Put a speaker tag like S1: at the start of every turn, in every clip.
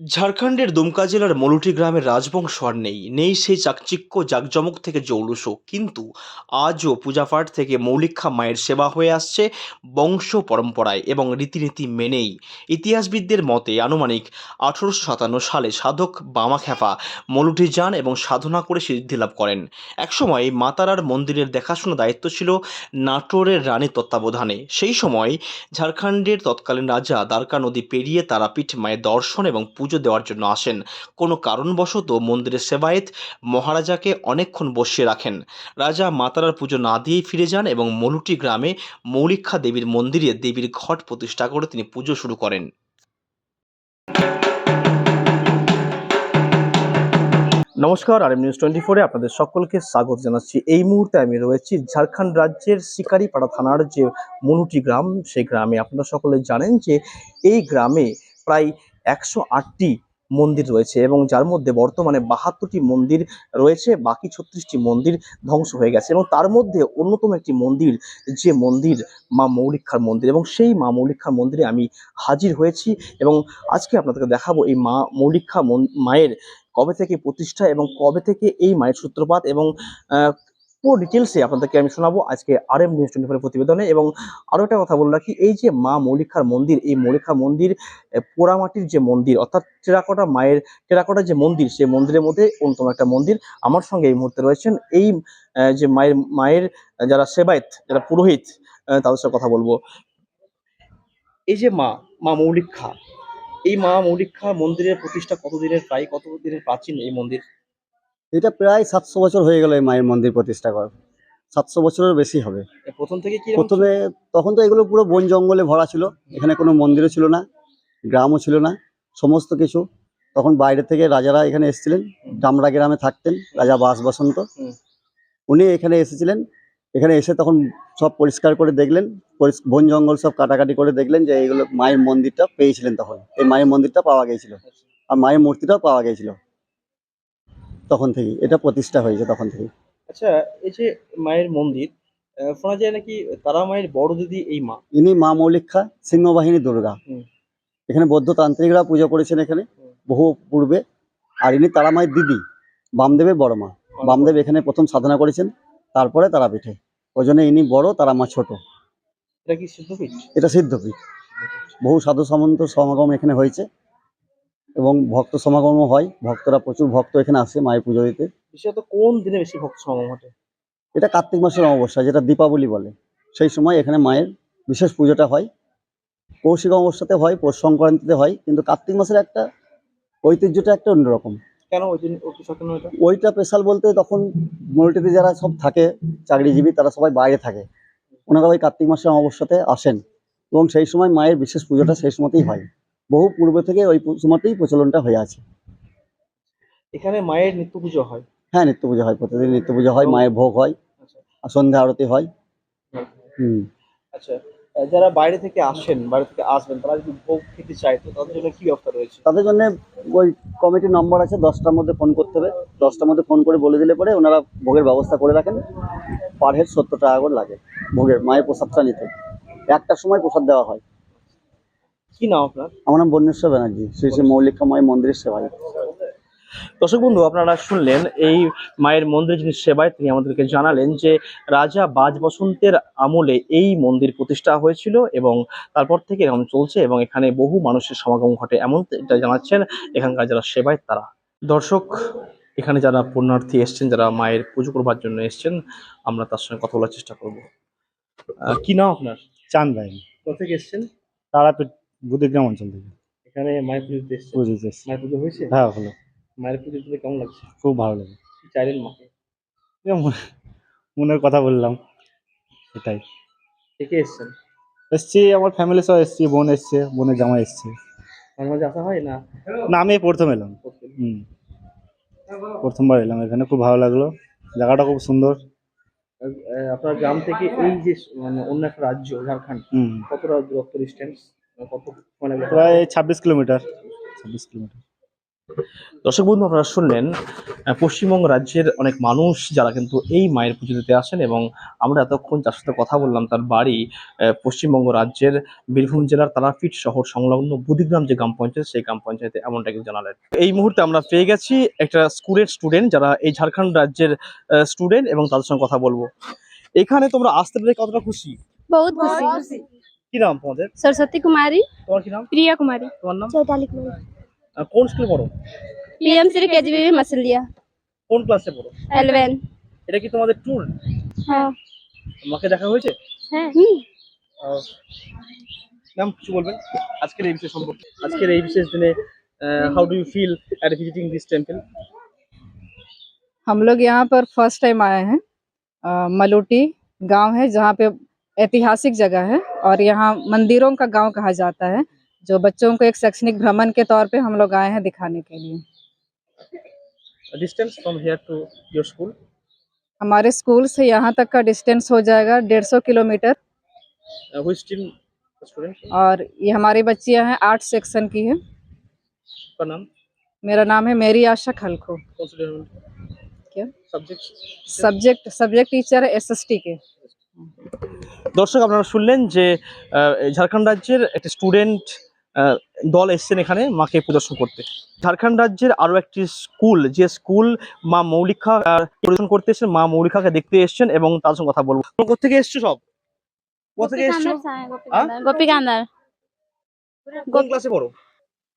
S1: ঝাড়খণ্ডের দুমকা জেলার মলুটি গ্রামের রাজবংশ আর নেই। নেই সেই চাকচিক্য, জাকজমক থেকে জৌলুসও। কিন্তু আজও পূজাপাঠ থেকে মৌলিক্ষা মায়ের সেবা হয়ে আসছে বংশ পরম্পরায় এবং রীতিনীতি মেনেই। ইতিহাসবিদদের মতে আনুমানিক আঠেরোশো সাতান্ন সালে সাধক বামাখ্যাপা মলুটি যান এবং সাধনা করে সিদ্ধি লাভ করেন। একসময় মাতারার মন্দিরের দেখাশোনা দায়িত্ব ছিল নাটোরের রানীর তত্ত্বাবধানে। সেই সময় ঝাড়খণ্ডের তৎকালীন রাজা দ্বারকা নদী পেরিয়ে তারাপীঠ মায়ের দর্শন এবং পুজো দেওয়ার জন্য আসেন। কোনো কারণবশত মন্দিরের সেবায়েত মহারাজাকে অনেকক্ষণ বসিয়ে রাখেন। রাজা মাতারার পুজো না দিয়েই ফিরে যান এবং মলুটি গ্রামে মৌলিক্ষা দেবীর মন্দিরে দেবীর ঘট প্রতিষ্ঠা করে তিনি পুজো শুরু করেন। নমস্কার আর এম নিউজ টোয়েন্টি ফোরে আপনাদের সকলকে স্বাগত জানাচ্ছি। এই মুহূর্তে আমি রয়েছি ঝাড়খণ্ড রাজ্যের শিকারিপাড়া থানার যে মনুটি গ্রাম, সেই গ্রামে। আপনারা সকলে জানেন যে এই গ্রামে প্রায় একশো আটটি মন্দির রয়েছে এবং যার মধ্যে বর্তমানে বাহাত্তরটি মন্দির রয়েছে, বাকি ছত্রিশটি মন্দির ধ্বংস হয়ে গেছে এবং তার মধ্যে অন্যতম একটি মন্দির, যে মন্দির মা মৌলিক্ষার মন্দির এবং সেই মা মৌলিক্ষার মন্দিরে আমি হাজির হয়েছি এবং আজকে আপনাদেরকে দেখাবো এই মা মৌলিক্ষা মায়ের কবে থেকে প্রতিষ্ঠা এবং কবে থেকে এই মায়ের সূত্রপাত এবং পুরো ডিটেলসে আপনাদেরকে আমি শোনাবো আজকে আর এম নিউজ টোয়েন্টি প্রতিবেদনে এবং আরও একটা কথা বলে রাখি, এই যে মা মৌলিকার মন্দির, এই মৌলিকা মন্দির পোড়ামাটির যে মন্দির, অর্থাৎ টেরাকোটা মায়ের, টেরাকোটা যে মন্দির, সেই মন্দিরের মধ্যে অন্যতম একটা মন্দির আমার সঙ্গে এই মুহূর্তে রয়েছেন। এই যে মায়ের মায়ের যারা সেবায়েত, যারা পুরোহিত তাদের সাথে কথা বলব। এই যে মা মা মৌলিক্ষা এই মা মৌলিক্ষা মন্দিরের প্রতিষ্ঠা কতদিনের, প্রায় কত দিনের প্রাচীন এই মন্দির?
S2: এটা প্রায় সাতশো বছর হয়ে গেল এই মায়ের মন্দির প্রতিষ্ঠা করার। সাতশো বছরের বেশি হবে।
S1: প্রথম থেকে কি
S2: প্রথমে তখন তো এগুলো পুরো বন জঙ্গলে ভরা ছিল। এখানে কোনো মন্দিরও ছিল না গ্রামও ছিল না সমস্ত কিছু। তখন বাইরে থেকে রাজারা এখানে এসেছিলেন ডামরা গ্রামে থাকতেন রাজা বাস বসন্ত উনি এখানে এসেছিলেন। এখানে এসে তখন সব পরিষ্কার করে দেখলেন বন জঙ্গল সব কাটাকাটি করে দেখলেন যে এইগুলো মায়ের মন্দিরটা পেয়েছিলেন তখন। এই মায়ের মন্দিরটা পাওয়া গিয়েছিল আর মায়ের মূর্তিটাও পাওয়া গিয়েছিল তখন থেকে এটা প্রতিষ্ঠা হয়েছে তখন থেকে
S1: আচ্ছা এই যে মায়ের মন্দির শোনা যায় নাকি তারা মায়ের বড় দিদি এই মা?
S2: ইনি মা মৌলিক্ষা সিংহবাহিনী দুর্গা। এখানে বৌদ্ধ তান্ত্রিকরা পুজো করেছেন এখানে বহু পূর্বে। আর ইনি তারা মায়ের দিদি বামদেবের বড় মা। বামদেব। এখানে প্রথম সাধনা করেছেন তারপরে তারা পিঠে। ওই জন্য ইনি বড় তারা মা ছোট।
S1: এটা কি সিদ্ধপীঠ?
S2: এটা সিদ্ধপীঠ। বহু সাধু সামন্ত সমাগম এখানে হয়েছে। এবং ভক্ত সমাগমও হয়। ভক্তরা প্রচুর ভক্ত এখানে আসে মায়ের পুজো দিতে।
S1: বিশেষত কোন দিনে বেশি ভক্ত সমাগম ঘটে?
S2: এটা কার্তিক মাসের অমাবস্যা যেটা দীপাবলি বলে। সেই সময় এখানে মায়ের বিশেষ পুজোটা হয়। কৌশিক অমাবস্যাতে হয় পৌষ সংক্রান্তিতে হয় কিন্তু কার্তিক মাসের একটা ঐতিহ্যটা একটা অন্যরকম।
S1: কেন
S2: ওইটা স্পেশাল বলতে তখন মল্টিতে যারা সব থাকে চাকরিজীবী তারা সবাই বাইরে থাকে। ওনারা ওই কার্তিক মাসের অমাবস্যাতে আসেন। এবং সেই সময় মায়ের বিশেষ পুজোটা সেই সময়তেই হয়। বহু পূর্ব থেকে ওই সময়তেই প্রচলনটা হয়ে আছে।
S1: এখানে মায়ের নিত্য পুজো হয়?
S2: হ্যাঁ নিত্য পুজো হয় প্রতিদিন নিত্য পুজো হয় মায়ের ভোগ হয়
S1: আচ্ছা।
S2: আর সন্ধ্যা আরতি হয়। হুম।
S1: আচ্ছা যারা বাইরে থেকে আসেন বাইরে থেকে আসবেন তারা যদি ভোগ খেতে চায় তো তাদের জন্য কি ব্যবস্থা রয়েছে?
S2: তাদের জন্য ওই কমিটির নম্বর আছে দশটার মধ্যে ফোন করতে হবে। দশটার মধ্যে ফোন করে বলে দিলে পরে ওনারা ভোগের ব্যবস্থা করে রাখেন। পার হেড সত্তর টাকা করে লাগে ভোগের মায়ের প্রসাদটা নিতে। একটার সময় প্রসাদ দেওয়া হয়।
S1: কি নাম আপনার?
S2: আমার নাম বন্যেশ্বর ব্যানার্জি শ্রী শ্রী মৌলিকা মায়ের মন্দিরের সেবায়
S1: দর্শক বন্ধু আপনারা শুনলেন এই মায়ের মন্দির যিনি সেবায় তিনি আমাদেরকে জানালেন যে রাজা বাজ বসন্তের আমলে এই মন্দির প্রতিষ্ঠা হয়েছিল এবং তারপর থেকে এরকম চলছে এবং এখানে বহু মানুষের সমাগম ঘটে এমন এটা জানাচ্ছেন এখানকার যারা সেবায় তারা। দর্শক এখানে যারা পুণ্যার্থী এসছেন যারা মায়ের পুজো করবার জন্য এসছেন আমরা তার সঙ্গে কথা বলার চেষ্টা করব। আহ, কি নাম আপনার?
S3: চাঁদ ভাই।
S1: কোথা থেকে এসছেন?
S3: তারাপীঠ বুদ্ধিগ্রাম অঞ্চল থেকে।
S1: এখানে মায়ের পুজো দিতে এসছেন
S3: পুজো দিতে
S1: মায়ের পুজো হয়েছে?
S3: হ্যাঁ হলো।
S1: মায়ের পুজো দিতে কেমন লাগছে?
S3: খুব ভালো লাগে।
S1: চাইলেন মাকে?
S3: মনের কথা বললাম। সেটাই
S1: কে কে এসছেন?
S3: এসছি আমার ফ্যামিলি সব এসছি বোন এসছে বোনের জামা এসছে।
S1: মাঝে মাঝে আসা হয় না?
S3: না আমি প্রথম এলাম। হুম। প্রথমবার এলাম এখানে খুব ভালো লাগল। জায়গাটা খুব সুন্দর।
S1: আপনার গ্রাম থেকে এই যে মানে অন্য একটা রাজ্য ঝাড়খণ্ড কতটা দূরত্ব ডিস্টেন্স
S3: প্রায় ছাব্বিশ কিলোমিটার। ছাব্বিশ কিলোমিটার।
S1: দর্শক বন্ধু আপনারা শুনলেন পশ্চিমবঙ্গ রাজ্যের অনেক মানুষ যারা কিন্তু এই মায়ের পুজো দিতে আসেন এবং আমরা এতক্ষণ যার সাথে কথা বললাম তার বাড়ি পশ্চিমবঙ্গ রাজ্যের বীরভূম জেলার তারাপীঠ শহর সংলগ্ন বুদিগ্রাম যে গ্রাম পঞ্চায়েত সেই গ্রাম পঞ্চায়েতে এমনটা কিন্তু জানালেন। এই মুহূর্তে আমরা পেয়ে গেছি একটা স্কুলের স্টুডেন্ট যারা এই ঝাড়খণ্ড রাজ্যের স্টুডেন্ট এবং তাদের সঙ্গে কথা বলব। এখানে তোমরা আসতে পেরে কতটা খুশি?
S4: খুশি।
S1: কি নাম তোমাদের
S4: सरस्वती कुमारी
S1: তোমার কি নাম
S4: प्रिया कुमारी
S1: তোমার নাম
S4: चौताली कुमारी
S1: আহ, कोन স্কুলে পড়ো
S4: पीएम श्री केजीबी मसलिया
S1: কোন ক্লাসে পড়ো
S4: एलेवन
S1: এটা কি তোমাদের ট্যুর
S4: हाँ
S1: মাকে দেখা হয়েছে
S4: है
S1: ম্যাম কিছু বলবেন আজকের এই বিশেষ সম্পর্কে আজকের এই বিশেষ দিনে how do you feel at visiting this temple
S5: हम लोग यहाँ पर फर्स्ट टाइम आए हैं अ, मलूटी गांव है जहाँ पे ऐतिहासिक जगह है और यहाँ मंदिरों का गाँव कहा जाता है जो बच्चों को एक शैक्षणिक भ्रमण के तौर पे हम लोग आए हैं दिखाने के लिए।
S1: Distance from here to your school
S5: हमारे स्कूल से यहाँ तक का डिस्टेंस हो जाएगा डेढ़ सौ किलोमीटर।
S1: स्टूडेंट
S5: और ये हमारी बच्चियाँ हैं आर्ट सेक्शन की है।
S1: नाम?
S5: मेरा नाम है मेरी आशा खलखो। क्या?
S1: सब्जेक्ट
S5: सब्जेक्ट सब्जेक्ट टीचर है एस के।
S1: দর্শক আপনারা শুনলেন যে আহ, ঝাড়খণ্ড রাজ্যের একটা স্টুডেন্ট দল এসছেন এখানে মাকে প্রদর্শন করতে ঝাড়খণ্ড রাজ্যের আরো একটি স্কুল যে স্কুল মা মৌলিকা আহ, প্রদর্শন করতে এসেছেন মা মৌলিকাকে দেখতে এসেছেন এবং তার সঙ্গে কথা বলবো তোমরা কোথা থেকে এসছো সব কোথা থেকে এসছো
S4: गोपी कांदर
S1: কোন ক্লাসে পড়ো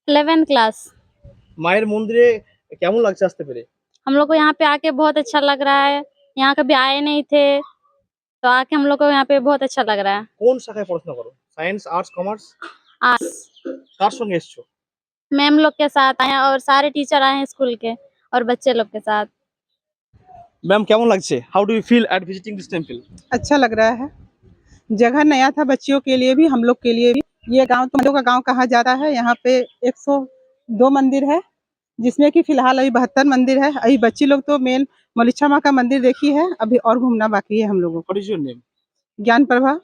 S4: इलेवन क्लास
S1: মায়ের মন্দিরে কেমন লাগছে আসতে পেরে
S4: हम लोग को यहाँ पे आके बहुत अच्छा लग रहा है यहाँ कभी आए नहीं थे तो आके हम लोग को यहाँ पे बहुत अच्छा लग रहा है
S1: কোন শাখায় পড়াশোনা করো সায়েন্স আর্টস কমার্স
S4: आज
S1: কার সঙ্গে এসছো
S4: मैम लोग के साथ आए हैं और सारे टीचर आए हैं स्कूल के और बच्चे लोग के साथ
S1: ম্যাম কেমন লাগছে how do you feel at visiting this temple
S6: अच्छा लग रहा है जगह नया था बच्चियों के लिए भी हम लोग के लिए भी ये गांव तो मंदिरों का गांव कहा जाता है यहाँ पे 102 मंदिर है जिसमें कि फ़िलहाल अभी बहत्तर मंदिर है अभी बच्ची लोग तो मेन मलिच्छा माँ का मंदिर देखी है अभी और घूमना बाकी है हम लोगों को। ज्ञान प्रभा।